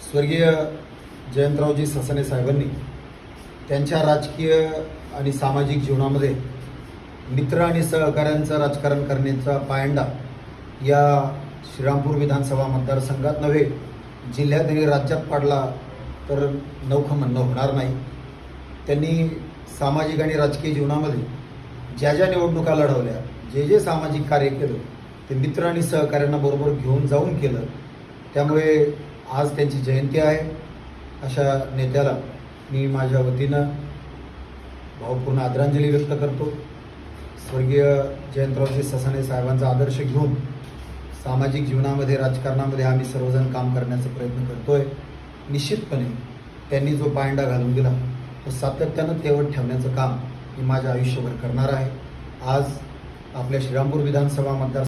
स्वर्गीय जयंतरावजी ससने साहेबांनी त्यांच्या राजकीय आणि सामाजिक जीवनामध्ये मित्र आणि सहकाऱ्यांचं राजकारण करण्याचा पायंडा या श्रीरामपूर विधानसभा मतदारसंघात नव्हे जिल्ह्यात आणि राज्यात पाडला तर नौखं म्हणणं होणार नाही. त्यांनी सामाजिक आणि राजकीय जीवनामध्ये ज्या ज्या निवडणुका लढवल्या जे जे सामाजिक कार्य केलं ते मित्र आणि सहकाऱ्यांना बरोबर घेऊन जाऊन केलं त्यामुळे आज त्यांची जयंती आहे. अशा नेत्याला मी माझ्या वतीनं भावपूर्ण आदरांजली व्यक्त करतो. स्वर्गीय जयंतरावजी ससाणे साहेबांचा आदर्श घेऊन सामाजिक जीवनामध्ये राजकारणामध्ये आम्ही सर्वजण काम करण्याचा प्रयत्न करतोय. निश्चितपणे त्यांनी जो पायंडा घालून दिला तो सातत्यानं तेवत ठेवण्याचं काम मी माझ्या आयुष्यभर करणार आहे. आज आपल्या श्रीरामपूर विधानसभा मतदार